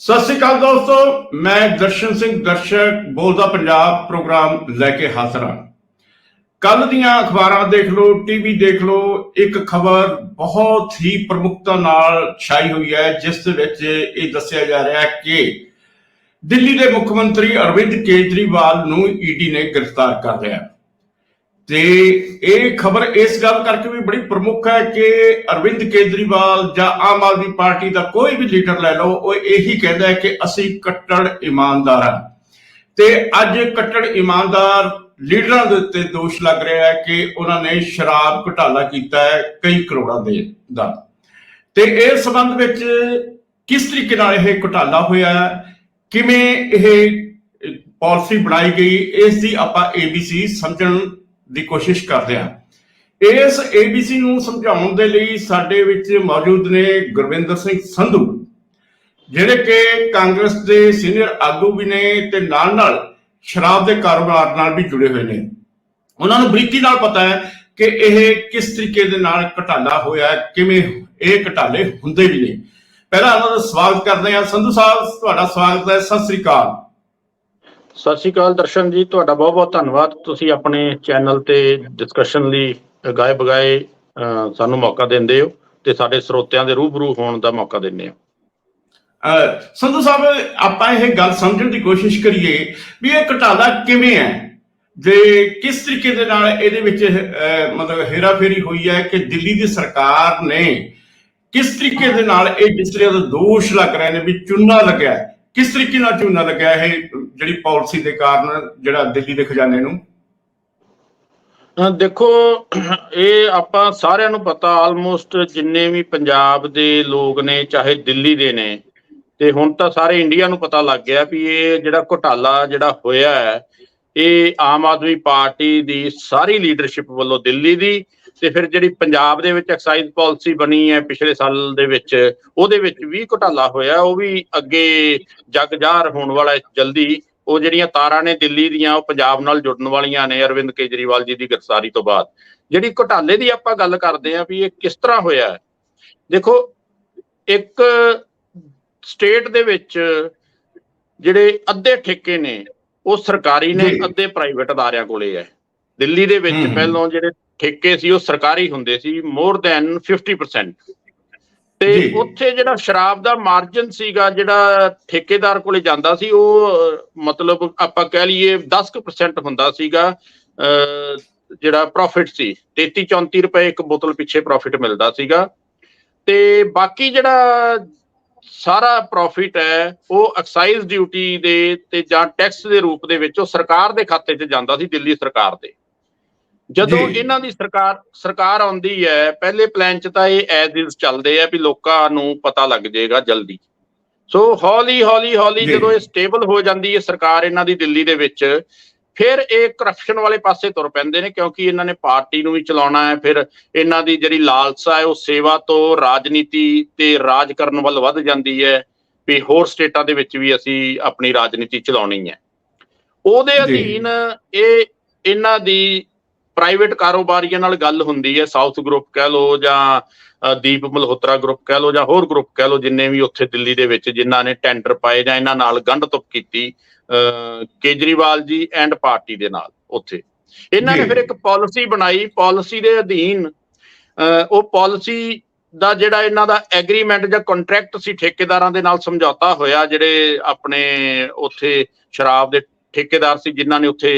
ਸਤਿ ਸ਼੍ਰੀ ਅਕਾਲ ਦੋਸਤੋ, ਮੈਂ ਦਰਸ਼ਨ ਸਿੰਘ ਦਰਸ਼ਕ ਬੋਲਦਾ ਪੰਜਾਬ ਪ੍ਰੋਗਰਾਮ ਲੈ ਕੇ ਹਾਜ਼ਰ ਹਾਂ। ਕੱਲ ਦੀਆਂ ਅਖਬਾਰਾਂ ਦੇਖ ਲਓ ਟੀਵੀ ਦੇਖ ਲਓ, ਇੱਕ ਖਬਰ ਬਹੁਤ ਹੀ ਪ੍ਰਮੁਖਤਾ ਨਾਲ ਛਾਈ ਹੋਈ ਹੈ, ਜਿਸ ਦੇ ਵਿੱਚ ਇਹ ਦੱਸਿਆ ਜਾ ਰਿਹਾ ਹੈ ਕਿ ਦਿੱਲੀ ਦੇ ਮੁੱਖ ਮੰਤਰੀ ਅਰਵਿੰਦ ਕੇਜਰੀਵਾਲ ਨੂੰ ਈਡੀ ਨੇ ਗ੍ਰਿਫਤਾਰ ਕਰ ਲਿਆ। ਤੇ ਇਹ ਖਬਰ ਇਸ ਗੱਲ ਕਰਕੇ ਵੀ ਬੜੀ ਪ੍ਰਮੁੱਖ ਹੈ ਕਿ ਅਰਵਿੰਦ ਕੇਜਰੀਵਾਲ ਜਾਂ ਆਮ ਆਦਮੀ ਪਾਰਟੀ ਦਾ ਕੋਈ ਵੀ ਲੀਡਰ ਲੈ ਲਓ, ਉਹ ਇਹੀ ਕਹਿੰਦਾ ਹੈ ਕਿ ਅਸੀਂ ਕੱਟੜ ਇਮਾਨਦਾਰ ਹਾਂ। ਤੇ ਅੱਜ ਕੱਟੜ ਇਮਾਨਦਾਰ ਲੀਡਰਾਂ ਦੇ ਉੱਤੇ ਦੋਸ਼ ਲੱਗ ਰਿਹਾ ਹੈ ਕਿ ਉਹਨਾਂ ਨੇ ਸ਼ਰਾਬ ਘੁਟਾਲਾ ਕੀਤਾ ਹੈ ਕਈ ਕਰੋੜਾਂ ਦੇ ਦਾ। ਤੇ ਇਹ ਸੰਬੰਧ ਵਿੱਚ ਕਿਸ ਤਰੀਕੇ ਨਾਲ ਇਹ ਘੁਟਾਲਾ ਹੋਇਆ, ਕਿਵੇਂ ਇਹ ਪਾਲਿਸੀ ਬਣਾਈ ਗਈ, ਇਸ ਦੀ ਆਪਾਂ ABC ਸਮਝਣ ਦੀ ਕੋਸ਼ਿਸ਼ ਕਰਦੇ ਹਾਂ ਇਸ ABC ਨੂੰ ਸਮਝਾਉਣ ਦੇ ਲਈ ਸਾਡੇ ਵਿੱਚ ਮੌਜੂਦ ਨੇ ਗੁਰਵਿੰਦਰ ਸਿੰਘ ਸੰਧੂ ਜਿਹੜੇ ਕਿ ਕਾਂਗਰਸ ਦੇ ਸੀਨੀਅਰ ਆਗੂ ਵੀ ਨੇ ਤੇ ਨਾਲ ਨਾਲ ਸ਼ਰਾਬ ਦੇ ਕਾਰੋਬਾਰ ਨਾਲ ਵੀ ਜੁੜੇ ਹੋਏ ਨੇ। ਉਹਨਾਂ ਨੂੰ ਬਰੀਕੀ ਨਾਲ ਪਤਾ ਹੈ ਕਿ ਇਹ ਕਿਸ ਤਰੀਕੇ ਦੇ ਨਾਲ ਘਟਾਲਾ ਹੋਇਆ, ਕਿਵੇਂ ਇਹ ਘਟਾਲੇ ਹੁੰਦੇ ਵੀ ਨੇ। ਪਹਿਲਾਂ ਉਹਨਾਂ ਦਾ ਸਵਾਗਤ ਕਰਦੇ ਹਾਂ। ਸੰਧੂ ਸਾਹਿਬ, ਤੁਹਾਡਾ ਸਵਾਗਤ ਹੈ। ਸਤਿ ਸ੍ਰੀ ਅਕਾਲ। ਸਤਿ ਸ਼੍ਰੀ ਅਕਾਲ ਦਰਸ਼ਨ ਜੀ ਤੁਹਾਡਾ ਬਹੁਤ ਬਹੁਤ ਧੰਨਵਾਦ। ਤੁਸੀਂ ਆਪਣੇ ਚੈਨਲ ਤੇ ਡਿਸਕਸ਼ਨ ਲਈ ਗਾਏ ਬਗਾਏ ਸਾਨੂੰ ਮੌਕਾ ਦਿੰਦੇ ਹੋ ਤੇ ਸਾਡੇ ਸਰੋਤਿਆਂ ਦੇ ਰੂਬਰੂ ਹੋਣ ਦਾ ਮੌਕਾ ਦਿੰਦੇ ਹੋ। ਸੰਧੂ ਸਾਹਿਬ ਆਪਾਂ ਇਹ ਗੱਲ ਸਮਝਣ ਦੀ ਕੋਸ਼ਿਸ਼ ਕਰੀਏ ਵੀ ਇਹ ਘਟਾਲਾ ਕਿਵੇਂ ਹੈ? ਜੇ ਕਿਸ ਤਰੀਕੇ ਦੇ ਨਾਲ ਇਹਦੇ ਵਿੱਚ ਅਹ, ਮਤਲਬ ਹੇਰਾਫੇਰੀ ਹੋਈ ਹੈ ਕਿ ਦਿੱਲੀ ਦੀ ਸਰਕਾਰ ਨੇ ਕਿਸ ਤਰੀਕੇ ਦੇ ਨਾਲ ਇਹ ਜਿਸ ਤਰ੍ਹਾਂ ਦਾ ਦੋਸ਼ ਲੱਗ ਰਹੇ ਨੇ ਵੀ ਚੂਨਾ ਲੱਗਿਆ ਕਿਸ ਤਰੀਕੇ ਨਾਲ ਚੂਨਾ ਲੱਗਿਆ ਇਹ ਜਿਹੜੀ ਪਾਲਿਸੀ ਦੇ ਕਾਰਨ ਜਿਹੜਾ ਦਿੱਲੀ ਦੇ ਖਜ਼ਾਨੇ ਨੂੰ? ਦੇਖੋ, ਇਹ ਆਪਾਂ ਸਾਰਿਆਂ ਨੂੰ ਪਤਾ ਆਲਮੋਸਟ ਜਿੰਨੇ ਵੀ ਪੰਜਾਬ ਦੇ ਲੋਕ ਨੇ, ਚਾਹੇ ਦਿੱਲੀ ਦੇ ਨੇ, ਤੇ ਹੁਣ ਤਾਂ ਸਾਰੇ ਇੰਡੀਆ ਨੂੰ ਪਤਾ ਲੱਗ ਗਿਆ ਵੀ ਇਹ ਜਿਹੜਾ ਘੁਟਾਲਾ ਜਿਹੜਾ ਹੋਇਆ ਹੈ, ਇਹ ਆਮ ਆਦਮੀ ਪਾਰਟੀ ਦੀ ਸਾਰੀ ਲੀਡਰਸ਼ਿਪ ਵੱਲੋਂ ਦਿੱਲੀ ਦੀ, ਤੇ ਫਿਰ ਜਿਹੜੀ ਪੰਜਾਬ ਦੇ ਵਿੱਚ ਐਕਸਾਈਜ਼ ਪਾਲਿਸੀ ਬਣੀ ਹੈ ਪਿਛਲੇ ਸਾਲ ਦੇ ਵਿੱਚ, ਉਹਦੇ ਵਿੱਚ ਵੀ ਘੁਟਾਲਾ ਹੋਇਆ, ਉਹ ਵੀ ਅੱਗੇ ਜਗ ਜ਼ਾਹਰ ਹੋਣ ਵਾਲਾ ਜਲਦੀ। ਉਹ ਜਿਹੜੀਆਂ ਤਾਰਾਂ ਨੇ ਦਿੱਲੀ ਦੀਆਂ ਉਹ ਪੰਜਾਬ ਨਾਲ ਜੁੜਨ ਵਾਲੀਆਂ ਨੇ ਅਰਵਿੰਦ ਕੇਜਰੀਵਾਲ ਜੀ ਦੀ ਗ੍ਰਿਫਤਾਰੀ ਤੋਂ ਬਾਅਦ ਜਿਹੜੀ ਘੁਟਾਲੇ ਦੀ ਆਪਾਂ ਗੱਲ ਕਰਦੇ ਆਂ ਵੀ ਇਹ ਕਿਸ ਤਰ੍ਹਾਂ ਹੋਇਆ ਹੈ ਦੇਖੋ ਇੱਕ ਸਟੇਟ ਦੇ ਵਿੱਚ ਜਿਹੜੇ ਅੱਧੇ ਠੇਕੇ ਨੇ ਉਹ ਸਰਕਾਰੀ ਨੇ। ਅੱਧੇ ਪ੍ਰਾਈਵੇਟ ਅਦਾਰਿਆਂ ਕੋਲੇ ਹੈ ਦਿੱਲੀ ਦੇ ਵਿੱਚ। ਪਹਿਲਾਂ ਜਿਹੜੇ ਠੇਕੇ ਸੀ ਉਹ ਸਰਕਾਰੀ ਹੁੰਦੇ ਸੀ ਮੋਰ ਦੈਨ 50% ਤੇ। ਉੱਥੇ ਜਿਹੜਾ ਸ਼ਰਾਬ ਦਾ ਮਾਰਜਨ ਸੀਗਾ ਜਿਹੜਾ ਠੇਕੇਦਾਰ ਕੋਲੇ ਜਾਂਦਾ ਸੀ ਉਹ ਮਤਲਬ ਆਪਾਂ ਕਹਿ ਲਈਏ 10% ਹੁੰਦਾ ਸੀਗਾ ਜਿਹੜਾ ਪ੍ਰੋਫਿਟ ਸੀ। 33 34 ਰੁਪਏ ਇੱਕ ਬੋਤਲ ਪਿੱਛੇ ਪ੍ਰੋਫਿਟ ਮਿਲਦਾ ਸੀਗਾ। ਤੇ ਬਾਕੀ ਜਿਹੜਾ ਸਾਰਾ ਪ੍ਰੋਫਿਟ ਹੈ ਉਹ ਐਕਸਾਈਜ਼ ਡਿਊਟੀ ਦੇ ਤੇ ਜਾਂ ਟੈਕਸ ਦੇ ਰੂਪ ਦੇ ਵਿੱਚ ਉਹ ਸਰਕਾਰ ਦੇ ਖਾਤੇ 'ਚ ਜਾਂਦਾ ਸੀ ਦਿੱਲੀ ਸਰਕਾਰ ਦੇ। ਜਦੋਂ। ਇਹਨਾਂ ਦੀ ਸਰਕਾਰ ਸਰਕਾਰ ਆਉਂਦੀ ਹੈ ਪਹਿਲੇ ਪਲਾਨ 'ਚ ਤਾਂ ਇਹ ਐਜ਼ ਇਜ਼ ਚੱਲਦੇ ਆ ਵੀ ਲੋਕਾਂ ਨੂੰ ਪਤਾ ਲੱਗ ਜਾਏਗਾ ਜਲਦੀ ਸੋ ਹੌਲੀ ਹੌਲੀ ਹੌਲੀ। ਜਦੋਂ ਇਹ ਸਟੇਬਲ ਹੋ ਜਾਂਦੀ ਹੈ ਸਰਕਾਰ ਇਹਨਾਂ ਦੀ ਦਿੱਲੀ ਦੇ ਵਿੱਚ ਫਿਰ ਇਹ ਕਰਪਸ਼ਨ ਵਾਲੇ ਪਾਸੇ ਤੁਰ ਪੈਂਦੇ ਨੇ ਕਿਉਂਕਿ ਇਹਨਾਂ ਨੇ ਪਾਰਟੀ ਨੂੰ ਵੀ ਚਲਾਉਣਾ ਹੈ ਫਿਰ ਇਹਨਾਂ ਦੀ ਜਿਹੜੀ ਲਾਲਸਾ ਹੈ ਉਹ ਸੇਵਾ ਤੋਂ ਰਾਜਨੀਤੀ ਤੇ ਰਾਜ ਕਰਨ ਵੱਲ ਵੱਧ ਜਾਂਦੀ ਹੈ ਵੀ ਹੋਰ ਸਟੇਟਾਂ ਦੇ ਵਿੱਚ ਵੀ ਅਸੀਂ ਆਪਣੀ ਰਾਜਨੀਤੀ ਚਲਾਉਣੀ ਹੈ ਉਹਦੇ। ਅਧੀਨ ਇਹ ਇਹਨਾਂ ਦੀ ਪ੍ਰਾਈਵੇਟ ਕਾਰੋਬਾਰੀਆਂ ਨਾਲ ਗੱਲ ਹੁੰਦੀ ਹੈ ਸਾਊਥ ਗਰੁੱਪ ਕਹਿ ਲਓ ਜਾਂ ਦੀਪ ਮਲਹੋਤਰਾ ਗਰੁੱਪ ਕਹਿ ਲਓ ਜਾਂ ਹੋਰ ਗਰੁੱਪ ਕਹਿ ਲਓ ਜਿੰਨੇ ਵੀ ਉੱਥੇ ਦਿੱਲੀ ਦੇ ਵਿੱਚ ਜਿਨ੍ਹਾਂ ਨੇ ਟੈਂਡਰ ਪਾਏ ਜਾਂ ਇਹਨਾਂ ਨਾਲ ਗੰਢ ਤੁਪ ਕੀਤੀ ਕੇਜਰੀਵਾਲ ਜੀ ਐਂਡ ਪਾਰਟੀ ਦੇ ਨਾਲ ਉੱਥੇ ਇਹਨਾਂ ਨੇ। ਫਿਰ ਇੱਕ ਪਾਲਿਸੀ ਬਣਾਈ ਪਾਲਿਸੀ ਦੇ ਅਧੀਨ ਉਹ ਪਾਲਿਸੀ ਦਾ ਜਿਹੜਾ ਇਹਨਾਂ ਦਾ ਐਗਰੀਮੈਂਟ ਜਾਂ ਕੰਟਰੈਕਟ ਸੀ ਠੇਕੇਦਾਰਾਂ ਦੇ ਨਾਲ ਸਮਝੌਤਾ ਹੋਇਆ ਜਿਹੜੇ ਆਪਣੇ ਉੱਥੇ ਸ਼ਰਾਬ ਦੇ ਠੇਕੇਦਾਰ ਸੀ ਜਿਨ੍ਹਾਂ ਨੇ ਉੱਥੇ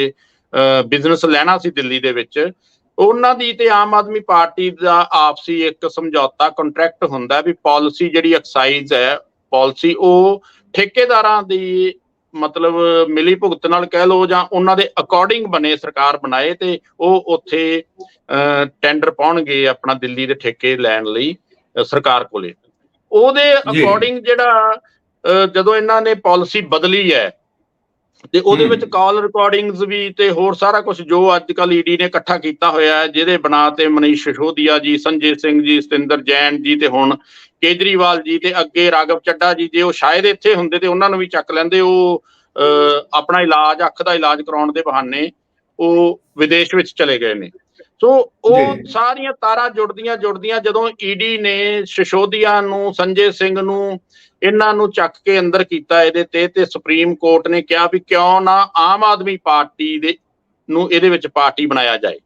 ਬਿਜ਼ਨਸ ਲੈਣਾ ਸੀ ਦਿੱਲੀ ਦੇ ਵਿੱਚ ਉਹਨਾਂ ਦੀ ਤੇ ਆਮ ਆਦਮੀ ਪਾਰਟੀ ਦਾ ਆਪਸੀ ਇੱਕ ਸਮਝੌਤਾ ਕੰਟਰੈਕਟ ਹੁੰਦਾ ਵੀ ਪਾਲਿਸੀ ਜਿਹੜੀ ਐਕਸਾਈਜ਼ ਹੈ ਪਾਲਿਸੀ ਉਹ ਠੇਕੇਦਾਰਾਂ ਦੀ ਮਤਲਬ ਮਿਲੀ ਭੁਗਤ ਨਾਲ ਕਹਿ ਲਓ ਜਾਂ ਉਹਨਾਂ ਦੇ ਅਕੋਰਡਿੰਗ ਬਣੇ ਸਰਕਾਰ ਬਣਾਏ ਤੇ ਉਹ ਉੱਥੇ ਟੈਂਡਰ ਪਾਉਣਗੇ ਆਪਣਾ ਦਿੱਲੀ ਦੇ ਠੇਕੇ ਲੈਣ ਲਈ ਸਰਕਾਰ ਕੋਲੇ ਉਹਦੇ। ਅਕੋਰਡਿੰਗ ਜਿਹੜਾ ਜਦੋਂ ਇਹਨਾਂ ਨੇ ਪਾਲਿਸੀ ਬਦਲੀ ਹੈ ਤੇ ਉਹਦੇ। ਵਿੱਚ ਕਾਲ ਰਿਕਾਰਡਿੰਗਸ ਵੀ ਤੇ ਹੋਰ ਸਾਰਾ ਕੁਝ ਜੋ ਅੱਜ ਕੱਲ ਈਡੀ ਨੇ ਇਕੱਠਾ ਕੀਤਾ ਹੋਇਆ ਹੈ ਜਿਹਦੇ ਬਣਾ ਤੇ ਮਨੀਸ਼ ਸਿਸੋਦੀਆ ਜੀ ਸੰਜੇ ਸਿੰਘ ਜੀ ਸਤਿੰਦਰ ਜੈਨ ਜੀ ਤੇ ਹੁਣ ਕੇਜਰੀਵਾਲ ਜੀ ਤੇ ਅੱਗੇ ਰਾਘਵ ਚੱਡਾ ਜੀ ਜੇ ਉਹ ਸ਼ਾਇਦ ਇੱਥੇ ਹੁੰਦੇ ਤੇ ਉਹਨਾਂ ਨੂੰ ਵੀ ਚੱਕ ਲੈਂਦੇ ਉਹ ਆਪਣਾ ਇਲਾਜ ਅੱਖ ਦਾ ਇਲਾਜ ਕਰਾਉਣ ਦੇ ਬਹਾਨੇ ਉਹ ਵਿਦੇਸ਼ ਵਿੱਚ ਚਲੇ ਗਏ ਨੇ ਸੋ ਉਹ। ਸਾਰੀਆਂ ਤਾਰਾਂ ਜੁੜਦੀਆਂ ਜੁੜਦੀਆਂ ਜਦੋਂ ਈਡੀ ਨੇ ਸ਼ਿਸ਼ੋਦੀਆ ਨੂੰ ਸੰਜੇ ਸਿੰਘ ਨੂੰ ਇਹਨਾਂ ਨੂੰ ਚੱਕ ਕੇ ਅੰਦਰ ਕੀਤਾ ਇਹਦੇ ਤੇ ਤੇ ਸੁਪਰੀਮ ਕੋਰਟ ਨੇ ਕਿਹਾ ਵੀ ਕਿਉਂ ਨਾ ਆਮ ਆਦਮੀ ਪਾਰਟੀ ਦੇ ਨੂੰ ਇਹਦੇ ਵਿੱਚ ਪਾਰਟੀ ਬਣਾਇਆ ਜਾਏ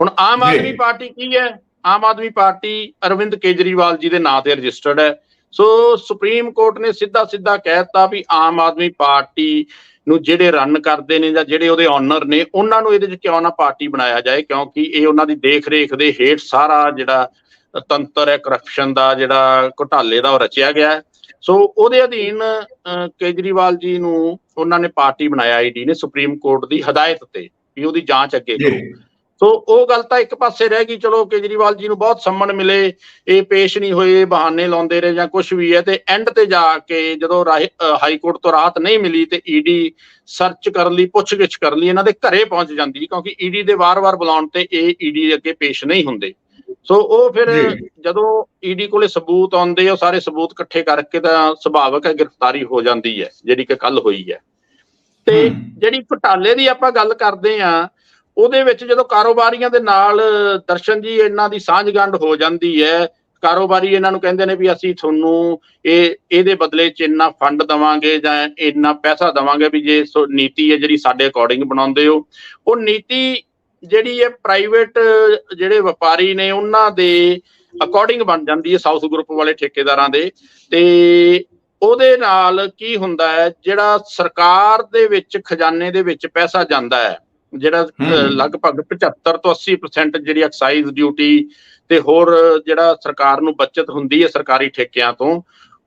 ਹੁਣ ਆਮ। ਆਦਮੀ ਪਾਰਟੀ ਕੀ ਹੈ ਆਮ ਆਦਮੀ ਪਾਰਟੀ ਅਰਵਿੰਦ ਕੇਜਰੀਵਾਲ ਜੀ ਦੇ ਨਾਂ ਤੇ ਰਜਿਸਟਰਡ ਹੈ ਸੋ ਸੁਪਰੀਮ ਕੋਰਟ ਨੇ ਸਿੱਧਾ ਸਿੱਧਾ ਕਹਿਤਾ ਵੀ ਆਮ ਆਦਮੀ ਪਾਰਟੀ ਨੂੰ ਜਿਹੜੇ ਰਨ ਕਰਦੇ ਨੇ ਜਾਂ ਜਿਹੜੇ ਉਹਦੇ ਓਨਰ ਨੇ ਉਹਨਾਂ ਨੂੰ ਇਹਦੇ ਵਿੱਚ ਕਿਉਂ ਨਾ ਪਾਰਟੀ ਬਣਾਇਆ ਜਾਏ? ਕਿਉਂਕਿ ਇਹ ਉਹਨਾਂ ਦੀ ਦੇਖ ਰੇਖ ਦੇ ਹੇਠ ਸਾਰਾ ਜਿਹੜਾ ਤੰਤਰ ਹੈ ਕਰਪਸ਼ਨ ਦਾ ਜਿਹੜਾ ਘੁਟਾਲੇ ਦਾ ਉਹ ਰਚਿਆ ਗਿਆ ਹੈ। ਸੋ ਉਹਦੇ ਅਧੀਨ ਅਹ, ਕੇਜਰੀਵਾਲ ਜੀ ਨੂੰ ਉਹਨਾਂ ਨੇ ਪਾਰਟੀ ਬਣਾਇਆ ਈਡੀ ਨੇ ਸੁਪਰੀਮ ਕੋਰਟ ਦੀ ਹਦਾਇਤ ਤੇ ਵੀ ਉਹਦੀ ਜਾਂਚ ਅੱਗੇ ਕਰੋ। ਸੋ ਉਹ ਗੱਲ ਤਾਂ ਇੱਕ ਪਾਸੇ ਰਹਿ ਗਈ ਚਲੋ ਕੇਜਰੀਵਾਲ ਜੀ ਨੂੰ ਬਹੁਤ ਸੰਮਣ ਮਿਲੇ ਇਹ ਪੇਸ਼ ਨਹੀਂ ਹੋਏ ਬਹਾਨੇ ਲਾਉਂਦੇ ਰਹੇ ਜਾਂ ਕੁਝ ਵੀ ਹੈ ਤੇ ਐਂਡ ਤੇ ਜਾ ਕੇ ਜਦੋਂ ਹਾਈ ਕੋਰਟ ਤੋਂ ਰਾਹਤ ਨਹੀਂ ਮਿਲੀ ਤੇ ਈਡੀ ਸਰਚ ਕਰਨ ਲਈ ਪੁੱਛਗਿੱਛ ਕਰਨ ਲਈ ਇਹਨਾਂ ਦੇ ਘਰੇ ਪਹੁੰਚ ਜਾਂਦੀ ਕਿਉਂਕਿ ਈਡੀ ਦੇ ਵਾਰ-ਵਾਰ ਬੁਲਾਉਣ ਤੇ ਇਹ ਈਡੀ ਅੱਗੇ ਪੇਸ਼ ਨਹੀਂ ਹੁੰਦੇ ਸੋ ਉਹ ਫਿਰ। ਜਦੋਂ ਈਡੀ ਕੋਲੇ ਸਬੂਤ ਆਉਂਦੇ ਉਹ ਸਾਰੇ ਸਬੂਤ ਇਕੱਠੇ ਕਰਕੇ ਤਾਂ ਸੁਭਾਵਕ ਹੈ ਗ੍ਰਿਫਤਾਰੀ ਹੋ ਜਾਂਦੀ ਹੈ ਜਿਹੜੀ ਕਿ ਕੱਲ ਹੋਈ ਹੈ ਤੇ। ਜਿਹੜੀ ਘੁਟਾਲੇ ਦੀ ਆਪਾਂ ਗੱਲ ਕਰਦੇ ਆ ਉਹਦੇ ਵਿੱਚ ਜਦੋਂ ਕਾਰੋਬਾਰੀਆਂ ਦੇ ਨਾਲ ਦਰਸ਼ਨ ਜੀ ਇਹਨਾਂ ਦੀ ਸਾਂਝਗੰਢ ਹੋ ਜਾਂਦੀ ਹੈ, ਕਾਰੋਬਾਰੀ ਇਹਨਾਂ ਨੂੰ ਕਹਿੰਦੇ ਨੇ ਵੀ ਅਸੀਂ ਤੁਹਾਨੂੰ ਇਹ, ਇਹਦੇ ਬਦਲੇ ਚ ਇੰਨਾ ਫੰਡ ਦਵਾਂਗੇ ਜਾਂ ਇੰਨਾ ਪੈਸਾ ਦਵਾਂਗੇ ਵੀ ਜੇ ਸੋ ਨੀਤੀ ਹੈ ਜਿਹੜੀ ਸਾਡੇ ਅਕੋਰਡਿੰਗ ਬਣਾਉਂਦੇ ਹੋ। ਉਹ ਨੀਤੀ ਜਿਹੜੀ ਹੈ ਪ੍ਰਾਈਵੇਟ ਜਿਹੜੇ ਵਪਾਰੀ ਨੇ ਉਹਨਾਂ ਦੇ ਅਕੋਰਡਿੰਗ ਬਣ ਜਾਂਦੀ ਹੈ ਸਾਊਥ ਗਰੁੱਪ ਵਾਲੇ ਠੇਕੇਦਾਰਾਂ ਦੇ। ਤੇ ਉਹਦੇ ਨਾਲ ਕੀ ਹੁੰਦਾ ਹੈ, ਜਿਹੜਾ ਸਰਕਾਰ ਦੇ ਵਿੱਚ, ਖਜ਼ਾਨੇ ਦੇ ਵਿੱਚ ਪੈਸਾ ਜਾਂਦਾ ਹੈ ਜਿਹੜਾ। ਲਗਭਗ 75 ਤੋਂ 80% ਜਿਹੜੀ ਐਕਸਾਈਜ਼ ਡਿਊਟੀ ਤੇ ਹੋਰ ਜਿਹੜਾ ਸਰਕਾਰ ਨੂੰ ਬਚਤ ਹੁੰਦੀ ਹੈ ਸਰਕਾਰੀ ਠੇਕਿਆਂ ਤੋਂ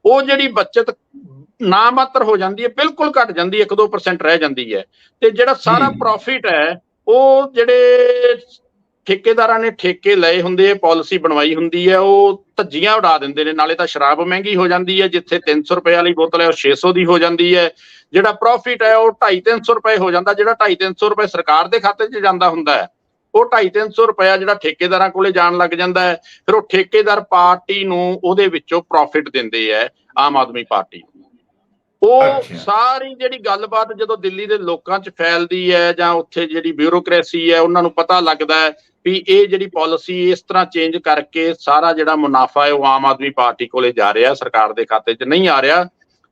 ਉਹ ਜਿਹੜੀ ਬਚਤ ਨਾ ਮਾਤਰ ਹੋ ਜਾਂਦੀ ਹੈ ਬਿਲਕੁਲ ਘਟ ਜਾਂਦੀ ਹੈ 1-2% ਰਹਿ ਜਾਂਦੀ ਹੈ ਤੇ ਜਿਹੜਾ ਸਾਰਾ। ਪ੍ਰੋਫਿਟ ਹੈ ਉਹ ਜਿਹੜੇ ਠੇਕੇਦਾਰਾਂ ਨੇ ਠੇਕੇ ਲਏ ਹੁੰਦੇ ਆ ਪਾਲਿਸੀ ਬਣਵਾਈ ਹੁੰਦੀ ਹੈ ਉਹ ਧੱਜੀਆਂ ਉਡਾ ਦਿੰਦੇ ਨੇ ਨਾਲੇ ਤਾਂ ਸ਼ਰਾਬ ਮਹਿੰਗੀ ਹੋ ਜਾਂਦੀ ਹੈ ਜਿੱਥੇ 300 ਰੁਪਏ ਵਾਲੀ ਬੋਤਲ ਹੈ ਉਹ 600 ਦੀ ਹੋ ਜਾਂਦੀ ਹੈ। ਜਿਹੜਾ ਪ੍ਰੋਫਿਟ ਹੈ ਉਹ 2.5-300 ਰੁਪਏ ਹੋ ਜਾਂਦਾ ਜਿਹੜਾ 2.5-300 ਰੁਪਏ ਸਰਕਾਰ ਦੇ ਖਾਤੇ 'ਚ ਜਾਂਦਾ ਹੁੰਦਾ ਹੈ ਉਹ 2.5-300 ਰੁਪਇਆ ਜਿਹੜਾ ਠੇਕੇਦਾਰਾਂ ਕੋਲੇ ਜਾਣ ਲੱਗ ਜਾਂਦਾ ਹੈ। ਫਿਰ ਉਹ ਠੇਕੇਦਾਰ ਪਾਰਟੀ ਨੂੰ ਉਹਦੇ ਵਿੱਚੋਂ ਪ੍ਰੋਫਿਟ ਦਿੰਦੇ ਹੈ ਆਮ ਆਦਮੀ ਪਾਰਟੀ। ਉਹ। ਸਾਰੀ ਜਿਹੜੀ ਗੱਲਬਾਤ ਜਦੋਂ ਦਿੱਲੀ ਦੇ ਲੋਕਾਂ 'ਚ ਫੈਲਦੀ ਹੈ ਜਾਂ ਉੱਥੇ ਜਿਹੜੀ ਬਿਊਰੋਕ੍ਰੇਸੀ ਹੈ ਉਹਨਾਂ ਨੂੰ ਪਤਾ ਲੱਗਦਾ ਹੈ ਵੀ ਇਹ ਜਿਹੜੀ ਪਾਲਿਸੀ ਇਸ ਤਰ੍ਹਾਂ ਚੇਂਜ ਕਰਕੇ ਸਾਰਾ ਜਿਹੜਾ ਮੁਨਾਫਾ ਹੈ ਉਹ ਆਮ ਆਦਮੀ ਪਾਰਟੀ ਕੋਲੇ ਜਾ ਰਿਹਾ, ਸਰਕਾਰ ਦੇ ਖਾਤੇ 'ਚ ਨਹੀਂ ਆ ਰਿਹਾ,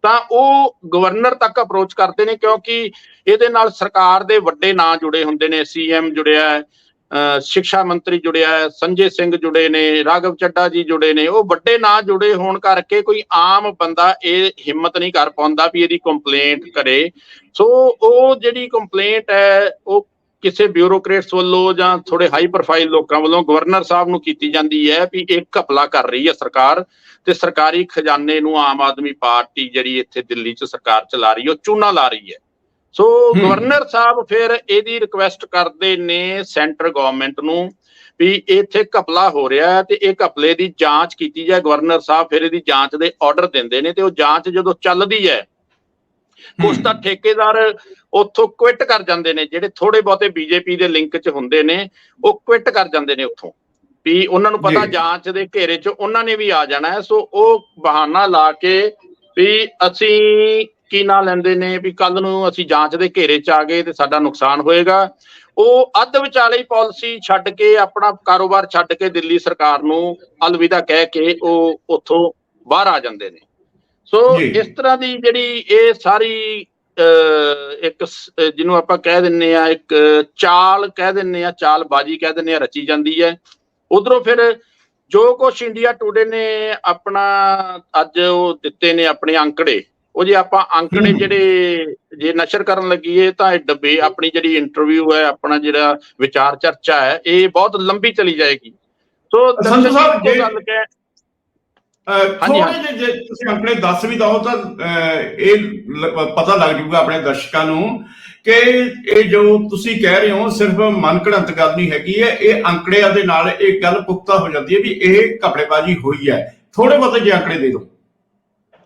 ਤਾਂ ਉਹ ਗਵਰਨਰ ਤੱਕ ਅਪਰੋਚ ਕਰਦੇ ਨੇ ਕਿਉਂਕਿ ਇਹਦੇ ਨਾਲ ਸਰਕਾਰ ਦੇ ਵੱਡੇ ਨਾਂ ਜੁੜੇ ਹੁੰਦੇ ਨੇ ਸੀਐਮ ਜੁੜਿਆ ਹੈ, ਅਹ ਸਿੱਖਿਆ ਮੰਤਰੀ ਜੁੜਿਆ ਹੈ, ਸੰਜੇ ਸਿੰਘ ਜੁੜੇ ਨੇ, ਰਾਘਵ ਚੱਡਾ ਜੀ ਜੁੜੇ ਨੇ, ਉਹ ਵੱਡੇ ਨਾਂ ਜੁੜੇ ਹੋਣ ਕਰਕੇ ਕੋਈ ਆਮ ਬੰਦਾ ਇਹ ਹਿੰਮਤ ਨਹੀਂ ਕਰ ਪਾਉਂਦਾ ਵੀ ਇਹਦੀ ਕੰਪਲੇਂਟ ਕਰੇ। ਸੋ ਉਹ ਜਿਹੜੀ ਕੰਪਲੇਂਟ ਹੈ, ਉਹ ਕਿਸੇ ਬਿਊਰੋਕਰੇਟਸ ਵੱਲੋਂ ਜਾਂ ਥੋੜੇ ਹਾਈ ਪ੍ਰੋਫਾਈਲ ਲੋਕਾਂ ਵੱਲੋਂ ਗਵਰਨਰ ਸਾਹਿਬ ਨੂੰ ਕੀਤੀ ਜਾਂਦੀ ਹੈ ਵੀ ਇਹ ਘਪਲਾ ਕਰ ਰਹੀ ਹੈ ਸਰਕਾਰ ਤੇ ਸਰਕਾਰੀ ਖਜ਼ਾਨੇ ਨੂੰ ਆਮ ਆਦਮੀ ਪਾਰਟੀ ਜਿਹੜੀ ਇੱਥੇ ਦਿੱਲੀ 'ਚ ਸਰਕਾਰ ਚਲਾ ਰਹੀ ਹੈ ਉਹ ਚੂਨਾ ਲਾ ਰਹੀ ਹੈ ਸੋ। ਗਵਰਨਰ ਸਾਹਿਬ ਫਿਰ ਇਹਦੀ ਰਿਕੁਐਸਟ ਕਰਦੇ ਨੇ ਸੈਂਟਰ ਗਵਰਨਮੈਂਟ ਨੂੰ ਵੀ ਇੱਥੇ ਘਪਲਾ ਹੋ ਰਿਹਾ ਹੈ ਤੇ ਇਹ ਘਪਲੇ ਦੀ ਜਾਂਚ ਕੀਤੀ ਜਾਏ ਗਵਰਨਰ ਸਾਹਿਬ ਫਿਰ ਇਹਦੀ ਜਾਂਚ ਦੇ ਆਰਡਰ ਦਿੰਦੇ ਨੇ ਤੇ ਉਹ ਜਾਂਚ ਜਦੋਂ ਚੱਲਦੀ ਹੈ ਕੁਝ ਤਾਂ ਠੇਕੇਦਾਰ ਉੱਥੋਂ ਕੁਇਟ ਕਰ ਜਾਂਦੇ ਨੇ ਜਿਹੜੇ ਥੋੜੇ ਬਹੁਤੇ ਬੀਜੇਪੀ ਦੇ ਲਿੰਕ 'ਚ ਹੁੰਦੇ ਨੇ ਉਹ ਕੁਇਟ ਕਰ ਜਾਂਦੇ ਨੇ ਉੱਥੋਂ। ਵੀ ਉਹਨਾਂ ਨੂੰ ਪਤਾ। ਜਾਂਚ ਦੇ ਘੇਰੇ 'ਚ ਉਹਨਾਂ ਨੇ ਵੀ ਆ ਜਾਣਾ ਹੈ ਸੋ ਉਹ ਬਹਾਨਾ ਲਾ ਕੇ ਵੀ ਅਸੀਂ ਕੀ ਨਾਂ ਲੈਂਦੇ ਨੇ ਵੀ ਕੱਲ ਨੂੰ ਅਸੀਂ ਜਾਂਚ ਦੇ ਘੇਰੇ 'ਚ ਆ ਗਏ ਤੇ ਸਾਡਾ ਨੁਕਸਾਨ ਹੋਏਗਾ। ਉਹ ਅੱਧ ਵਿਚਾਲੇ ਹੀ ਪਾਲਿਸੀ ਛੱਡ ਕੇ ਆਪਣਾ ਕਾਰੋਬਾਰ ਛੱਡ ਕੇ ਦਿੱਲੀ ਸਰਕਾਰ ਨੂੰ ਅਲਵਿਦਾ ਕਹਿ ਕੇ ਉਹ ਉੱਥੋਂ ਬਾਹਰ ਆ ਜਾਂਦੇ ਨੇ। ਸੋ। ਇਸ ਤਰ੍ਹਾਂ ਦੀ ਜਿਹੜੀ ਇਹ ਸਾਰੀ ਇੱਕ ਜਿਹਨੂੰ ਆਪਾਂ ਕਹਿ ਦਿੰਨੇ ਆ ਇੱਕ ਚਾਲ ਕਹਿ ਦਿੰਨੇ ਆ ਚਾਲਬਾਜ਼ੀ ਕਹਿ ਦਿੰਨੇ ਆ ਰਚੀ ਜਾਂਦੀ ਹੈ ਉਧਰੋਂ ਫਿਰ ਜੋ ਕੁਛ ਇੰਡੀਆ ਟੂਡੇ ਨੇ ਆਪਣਾ ਅੱਜ ਉਹ ਦਿੱਤੇ ਨੇ ਆਪਣੇ ਅੰਕੜੇ ਉਹ ਜੇ ਆਪਾਂ ਅੰਕੜੇ। ਜਿਹੜੇ ਜੇ ਨਸ਼ਰ ਕਰਨ ਲੱਗੀਏ ਤਾਂ ਇਹ ਡੱਬੇ ਆਪਣੀ ਜਿਹੜੀ ਇੰਟਰਵਿਊ ਹੈ ਆਪਣਾ ਜਿਹੜਾ ਵਿਚਾਰ ਚਰਚਾ ਹੈ ਇਹ ਬਹੁਤ ਲੰਬੀ ਚਲੀ ਜਾਏਗੀ ਸੋ ਦਰਸ਼ਕ ਸਾਹਿਬ, ਜੇ- ਗੱਲ ਕਹਿ ਥੋੜੇ ਜੇ ਤੁਸੀਂ ਅੰਕੜੇ ਦੱਸ ਵੀ ਦੋ ਤਾਂ ਇਹ ਪਤਾ ਲੱਗ ਜੂਗਾ ਆਪਣੇ ਦਰਸ਼ਕਾਂ ਨੂੰ ਕਿ ਇਹ ਜੋ ਤੁਸੀਂ ਕਹਿ ਰਹੇ ਹੋ ਸਿਰਫ ਮਨਕੜੰਤ ਗੱਲ ਨਹੀਂ ਹੈਗੀ ਹੈ ਇਹ ਅੰਕੜਿਆਂ ਦੇ ਨਾਲ ਇਹ ਗੱਲ ਪੁਖਤਾ ਹੋ ਜਾਂਦੀ ਹੈ ਵੀ ਇਹ ਘਪੜੇਬਾਜ਼ੀ ਹੋਈ ਹੈ। ਥੋੜੇ ਬਹੁਤੇ ਜੇ ਅੰਕੜੇ ਦੇ ਦਿਓ।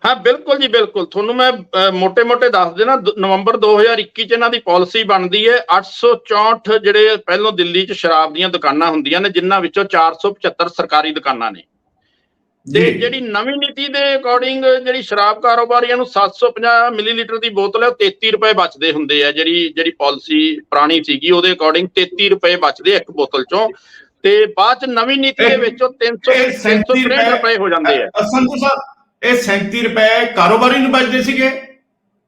ਹਾਂ ਬਿਲਕੁਲ ਜੀ ਬਿਲਕੁਲ। ਤੁਹਾਨੂੰ ਮੈਂ ਮੋٹے-ਮੋٹے ਦੱਸ ਦੇਣਾ ਨਵੰਬਰ 2021 ਚ ਇਹਨਾਂ ਦੀ ਪਾਲਿਸੀ ਬਣਦੀ ਹੈ। 864 ਜਿਹੜੇ ਪਹਿਲੋਂ ਦਿੱਲੀ ਚ ਸ਼ਰਾਬ ਦੀਆਂ ਦੁਕਾਨਾਂ ਹੁੰਦੀਆਂ ਨੇ ਜਿਨ੍ਹਾਂ ਵਿੱਚੋਂ 475 ਸਰਕਾਰੀ ਦੁਕਾਨਾਂ ਨੇ। ਤੇ। ਜਿਹੜੀ ਨਵੀਂ ਨੀਤੀ ਦੇ ਅਕੋਰਡਿੰਗ ਜਿਹੜੀ ਸ਼ਰਾਬ ਕਾਰੋਬਾਰੀਆਂ ਨੂੰ 750 ਮਿਲੀਲੀਟਰ ਦੀ ਬੋਤਲ ਹੈ ਉਹ 33 ਰੁਪਏ ਬਚਦੇ ਹੁੰਦੇ ਆ। ਜਿਹੜੀ ਜਿਹੜੀ ਪਾਲਿਸੀ ਪੁਰਾਣੀ ਸੀਗੀ ਉਹਦੇ ਅਕੋਰਡਿੰਗ 33 ਰੁਪਏ ਬਚਦੇ ਇੱਕ ਬੋਤਲ ਚੋਂ। ਤੇ ਬਾਅਦ ਚ ਨਵੀਂ ਨੀਤੀ ਦੇ ਵਿੱਚ ਉਹ 300 ਇਹ 37 363 ਰੁਪਏ ਹੋ ਜਾਂਦੇ ਆ। ਸੰਧੂ ਸਾਹਿਬ ਇਹ 37 ਰੁਪਏ ਕਾਰੋਬਾਰੀ ਨੂੰ ਬਚਦੇ ਸੀਗੇ?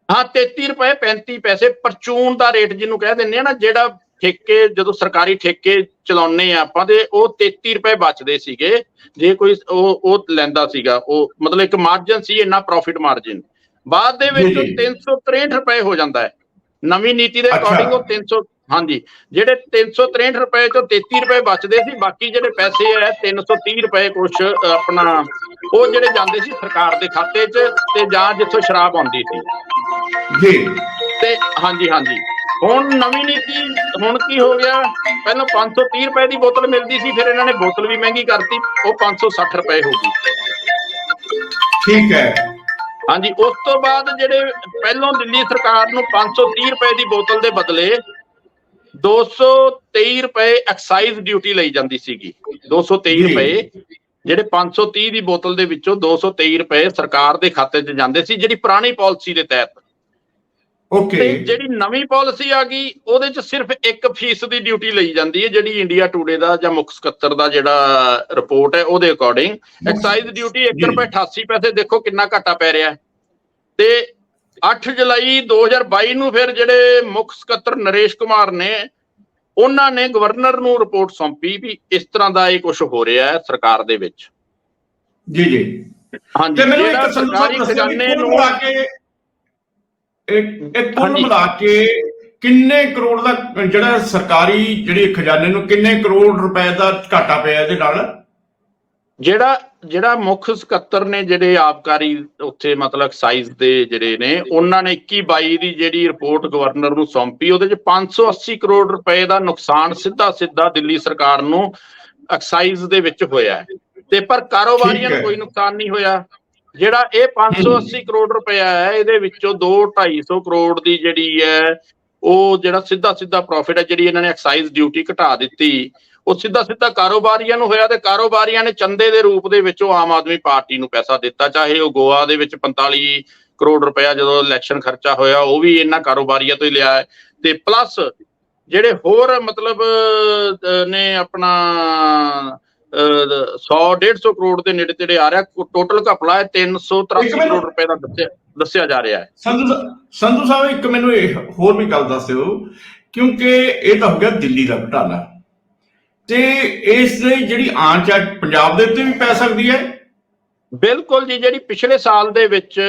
ਹਾਂ 33 ਰੁਪਏ 35 ਪੈਸੇ ਪਰਚੂਨ ਦਾ ਰੇਟ ਜਿਹਨੂੰ ਕਹਿ ਦਿੰਦੇ ਆ ਨਾ ਜਿਹੜਾ ਠੇਕੇ ਜਦੋਂ ਸਰਕਾਰੀ ਠੇਕੇ ਚਲਾਉਨੇ ਆ ਆਪਾਂ ਤੇ ਉਹ 33 ਰੁਪਏ ਬਚਦੇ ਸੀਗੇ। ਜੇ ਕੋਈ ਉਹ ਉਹ ਲੈਂਦਾ ਸੀਗਾ ਉਹ ਮਤਲਬ ਇੱਕ ਮਾਰਜਨ ਸੀ ਇੰਨਾ ਪ੍ਰੋਫਿਟ ਮਾਰਜਨ ਬਾਅਦ ਦੇ ਵਿੱਚ ਜੀ, ਉਹ ਜੀ। 363 ਰੁਪਏ ਹੋ ਜਾਂਦਾ ਹੈ। ਨਵੀਂ ਨੀਤੀ ਦੇ। ਅਕੋਰਡਿੰਗ ਉਹ 300 ਹਾਂਜੀ। ਜਿਹੜੇ 363 ਰੁਪਏ ਚੋਂ 33 ਰੁਪਏ ਬਚਦੇ ਸੀ ਬਾਕੀ ਜਿਹੜੇ ਪੈਸੇ ਹੈ 330 ਰੁਪਏ ਕੁਛ ਆਪਣਾ ਉਹ ਜਿਹੜੇ ਜਾਂਦੇ ਸੀ ਸਰਕਾਰ ਦੇ ਖਾਤੇ 'ਚ ਤੇ ਜਾਂ ਜਿੱਥੋਂ ਸ਼ਰਾਬ ਆਉਂਦੀ ਸੀ। ਜੀ। ਤੇ ਹਾਂਜੀ ਹਾਂਜੀ। ਹੁਣ ਨਵੀਂ ਨੀਤੀ ਹੁਣ ਕੀ ਹੋ ਗਿਆ? ਪਹਿਲਾਂ 530 ਰੁਪਏ ਦੀ ਬੋਤਲ ਮਿਲਦੀ ਸੀ ਫਿਰ ਇਹਨਾਂ ਨੇ ਬੋਤਲ ਵੀ ਮਹਿੰਗੀ ਕਰਤੀ ਉਹ 560 ਰੁਪਏ ਹੋ ਗਈ। ਠੀਕ ਹੈ। ਹਾਂਜੀ ਉਸ ਤੋਂ ਬਾਅਦ ਜਿਹੜੇ ਪਹਿਲੋਂ ਦਿੱਲੀ ਸਰਕਾਰ ਨੂੰ 530 ਰੁਪਏ ਦੀ ਬੋਤਲ ਦੇ ਬਦਲੇ 223 ਰੁਪਏ ਐਕਸਾਈਜ਼ ਡਿਊਟੀ ਲਈ ਜਾਂਦੀ ਸੀਗੀ। 223 ਜੀ। ਰੁਪਏ ਜਿਹੜੇ 530 ਦੀ ਬੋਤਲ ਦੇ ਵਿੱਚੋਂ 223 ਰੁਪਏ ਸਰਕਾਰ ਦੇ ਖਾਤੇ 'ਚ ਜਾਂਦੇ ਸੀ ਜਿਹੜੀ ਪੁਰਾਣੀ ਪਾਲਿਸੀ ਦੇ ਤਹਿਤ। ਓਕੇ ਤੇ ਜਿਹੜੀ ਨਵੀਂ ਪਾਲਿਸੀ ਆ ਗਈ ਉਹਦੇ 'ਚ ਸਿਰਫ 1% ਦੀ ਡਿਊਟੀ ਲਈ ਜਾਂਦੀ ਹੈ ਜਿਹੜੀ ਇੰਡੀਆ ਟੂਡੇ ਦਾ ਜਾਂ ਮੁੱਖ ਸਕੱਤਰ ਦਾ ਜਿਹੜਾ ਰਿਪੋਰਟ ਹੈ ਉਹਦੇ ਅਕੋਰਡਿੰਗ ਐਕਸਾਈਜ਼ ਡਿਊਟੀ 1 ਜੀ। ਰੁਪਏ 88 ਪੈਸੇ ਦੇਖੋ ਕਿੰਨਾ ਘਾਟਾ ਪੈ ਰਿਹਾ ਤੇ 8 ਜੁਲਾਈ 2022 ਨੂੰ ਫਿਰ ਜਿਹੜੇ ਮੁੱਖ ਸਕੱਤਰ ਨਰੇਸ਼ ਕੁਮਾਰ ਨੇ ਉਹਨਾਂ ਨੇ ਗਵਰਨਰ ਨੂੰ ਰਿਪੋਰਟ ਸੌਂਪੀ ਵੀ ਇਸ ਤਰ੍ਹਾਂ ਦਾ ਇਹ ਕੁਝ ਹੋ ਰਿਹਾ ਹੈ ਸਰਕਾਰ ਦੇ ਵਿੱਚ। ਜੀ ਜੀ। ਹਾਂਜੀ ਤੇ ਮੈਨੂੰ ਇੱਕ ਸਰਕਾਰੀ ਖਜ਼ਾਨੇ ਨੂੰ ਮਿਲਾ ਕੇ ਇੱਕ ਇੱਕ ਕੁੱਲ। ਮਿਲਾ ਕੇ ਕਿੰਨੇ ਕਰੋੜ ਦਾ ਜਿਹੜਾ ਸਰਕਾਰੀ ਜਿਹੜੀ ਖਜ਼ਾਨੇ ਨੂੰ ਕਿੰਨੇ ਕਰੋੜ ਰੁਪਏ ਦਾ ਘਾਟਾ ਪਿਆ ਇਹਦੇ ਨਾਲ ਜਿਹੜਾ ਜਿਹੜਾ ਮੁੱਖ ਸਕੱਤਰ ਨੇ ਜਿਹੜੇ ਆਬਕਾਰੀ ਉੱਥੇ ਮਤਲਬ ਐਕਸਾਈਜ਼ ਦੇ ਜਿਹੜੇ ਨੇ ਉਹਨਾਂ ਨੇ 21 22 ਦੀ ਜਿਹੜੀ ਰਿਪੋਰਟ ਗਵਰਨਰ ਨੂੰ ਸੌਂਪੀ ਉਹਦੇ ਚ 580 ਕਰੋੜ ਰੁਪਏ ਦਾ ਨੁਕਸਾਨ ਸਿੱਧਾ ਸਿੱਧਾ ਦਿੱਲੀ ਸਰਕਾਰ ਨੂੰ ਐਕਸਾਈਜ਼ ਦੇ ਵਿੱਚ ਹੋਇਆ ਤੇ ਪਰ ਕਾਰੋਬਾਰੀਆਂ ਨੂੰ। ਕੋਈ ਨੁਕਸਾਨ ਨਹੀਂ ਹੋਇਆ ਜਿਹੜਾ ਇਹ 580 ਕਰੋੜ ਰੁਪਇਆ ਹੈ, ਇਹਦੇ ਵਿੱਚੋਂ 2 250 ਕਰੋੜ ਦੀ ਜਿਹੜੀ ਹੈ, ਉਹ ਜਿਹੜਾ ਸਿੱਧਾ ਸਿੱਧਾ ਪ੍ਰੋਫਿਟ ਹੈ, ਜਿਹੜੀ ਇਹਨਾਂ ਨੇ ਐਕਸਾਈਜ਼ ਡਿਊਟੀ ਘਟਾ ਦਿੱਤੀ। ਉਹ ਸਿੱਧਾ ਸਿੱਧਾ ਕਾਰੋਬਾਰੀਆਂ ਨੂੰ ਹੋਇਆ ਤੇ ਕਾਰੋਬਾਰੀਆਂ ਨੇ ਚੰਦੇ ਦੇ ਰੂਪ ਦੇ ਵਿੱਚ ਉਹ ਆਮ ਆਦਮੀ ਪਾਰਟੀ ਨੂੰ ਪੈਸਾ ਦਿੱਤਾ। ਚਾਹੇ ਉਹ ਗੋਆ ਦੇ ਵਿੱਚ 45 ਕਰੋੜ ਰੁਪਇਆ ਜਦੋਂ ਇਲੈਕਸ਼ਨ ਖਰਚਾ ਹੋਇਆ, ਉਹ ਵੀ ਇਹਨਾਂ ਕਾਰੋਬਾਰੀਆਂ ਤੋਂ ਹੀ ਲਿਆ ਤੇ ਪਲੱਸ ਜਿਹੜੇ ਹੋਰ ਮਤਲਬ ਨੇ ਆਪਣਾ 100 150 ਕਰੋੜ ਦੇ ਨੇੜੇ ਤੇੜੇ ਆ ਰਿਹਾ। ਟੋਟਲ ਘਪਲਾ ਹੈ 383 ਇੱਕ ਮਿੰਟ। ਕਰੋੜ ਰੁਪਏ ਦਾ ਦੱਸਿਆ ਦੱਸਿਆ ਜਾ ਰਿਹਾ ਹੈ। ਸੰਧੂ ਸਾਹਿਬ- ਸੰਧੂ ਸਾਹਿਬ ਇੱਕ ਮੈਨੂੰ ਇਹ ਹੋਰ ਵੀ ਗੱਲ ਦੱਸਿਓ ਕਿਉਂਕਿ ਇਹ ਤਾਂ ਹੋ ਗਿਆ ਦਿੱਲੀ ਦਾ ਘਟਾਲਾ। ਤੇ ਇਸ ਦੀ ਜਿਹੜੀ ਆਂਚ ਹੈ ਪੰਜਾਬ ਦੇ ਉੱਤੇ ਵੀ ਪੈ ਸਕਦੀ ਹੈ? ਬਿਲਕੁਲ ਜੀ ਜਿਹੜੀ ਪਿਛਲੇ ਸਾਲ ਦੇ ਵਿੱਚ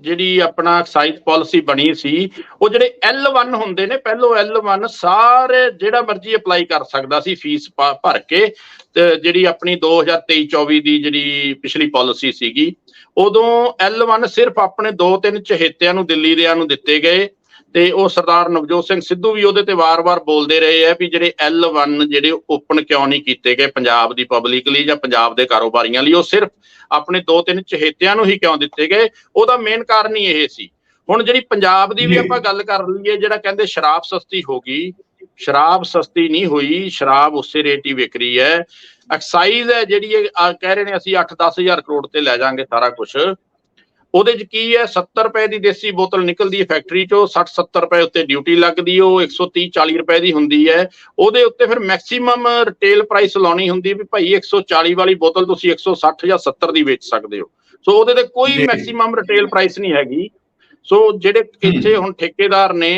ਜਿਹੜੀ ਆਪਣਾ ਐਕਸਾਈਜ਼ ਪਾਲਿਸੀ ਬਣੀ ਸੀ ਉਹ ਜਿਹੜੇ L1 ਹੁੰਦੇ ਨੇ ਪਹਿਲੋ L1 ਸਾਰੇ ਜਿਹੜਾ ਮਰਜ਼ੀ ਅਪਲਾਈ ਕਰ ਸਕਦਾ ਸੀ ਫੀਸ ਭਰ ਕੇ। ਜਿਹੜੀ ਆਪਣੀ 2023-24 ਦੀ ਜਿਹੜੀ ਪਿਛਲੀ ਪਾਲਿਸੀ ਸੀਗੀ ਉਦੋਂ L1 ਸਿਰਫ ਆਪਣੇ ਦੋ ਤਿੰਨ ਚਹੇਤਿਆਂ ਨੂੰ ਦਿੱਲੀ ਦਿਆਂ ਨੂੰ ਦਿੱਤੇ ਗਏ ਤੇ ਉਹ ਸਰਦਾਰ ਨਵਜੋਤ ਸਿੰਘ ਸਿੱਧੂ ਵੀ ਉਹਦੇ ਤੇ ਵਾਰ-ਵਾਰ ਬੋਲਦੇ ਰਹੇ ਆ ਵੀ ਜਿਹੜੇ L1 ਜਿਹੜੇ ਓਪਨ ਕਿਉਂ ਨਹੀਂ ਕੀਤੇ ਗਏ ਪੰਜਾਬ ਦੀ ਪਬਲਿਕ ਲਈ ਜਾਂ ਪੰਜਾਬ ਦੇ ਕਾਰੋਬਾਰੀਆਂ ਲਈ ਉਹ ਸਿਰਫ ਆਪਣੇ ਦੋ ਤਿੰਨ ਚਹੇਤਿਆਂ ਨੂੰ ਹੀ ਕਿਉਂ ਦਿੱਤੇ ਗਏ ਉਹਦਾ ਮੇਨ ਕਾਰਨ ਹੀ ਇਹ ਸੀ ਹੁਣ ਜਿਹੜੀ ਪੰਜਾਬ ਦੀ ਵੀ। ਆਪਾਂ ਗੱਲ ਕਰ ਲਈਏ ਜਿਹੜਾ ਕਹਿੰਦੇ ਸ਼ਰਾਬ ਸਸਤੀ ਹੋ ਗਈ ਸ਼ਰਾਬ ਸਸਤੀ ਨਹੀਂ ਹੋਈ ਸ਼ਰਾਬ ਉਸੇ ਰੇਟ ਹੀ ਵਿਕ ਰਹੀ ਹੈ। ਐਕਸਾਈਜ਼ ਹੈ ਜਿਹੜੀ ਕਹਿ ਰਹੇ ਨੇ ਅਸੀਂ 8-10000 ਕਰੋੜ ਤੇ ਲੈ ਜਾਾਂਗੇ ਸਾਰਾ ਕੁਝ ਉਹਦੇ 'ਚ ਕੀ ਹੈ? 70 ਰੁਪਏ ਦੀ ਦੇਸੀ ਬੋਤਲ ਨਿਕਲਦੀ ਹੈ ਫੈਕਟਰੀ 'ਚੋਂ 60-70 ਰੁਪਏ ਉੱਤੇ ਡਿਊਟੀ ਲੱਗਦੀ ਉਹ 130-40 ਰੁਪਏ ਦੀ ਹੁੰਦੀ ਹੈ। ਉਹਦੇ ਉੱਤੇ ਫਿਰ ਮੈਕਸਿਮਮ ਰਿਟੇਲ ਪ੍ਰਾਈਸ ਲਾਉਣੀ ਹੁੰਦੀ ਵੀ ਭਾਈ 140 ਵਾਲੀ ਬੋਤਲ ਤੁਸੀਂ 160 ਜਾਂ 70 ਦੀ ਵੇਚ ਸਕਦੇ ਹੋ। ਸੋ ਉਹਦੇ ਤੇ ਕੋਈ। ਮੈਕਸਿਮਮ ਰਿਟੇਲ ਪ੍ਰਾਈਸ ਨਹੀਂ ਹੈਗੀ। ਸੋ ਜਿਹੜੇ ਇੱਥੇ ਹੁਣ ਠੇਕੇਦਾਰ ਨੇ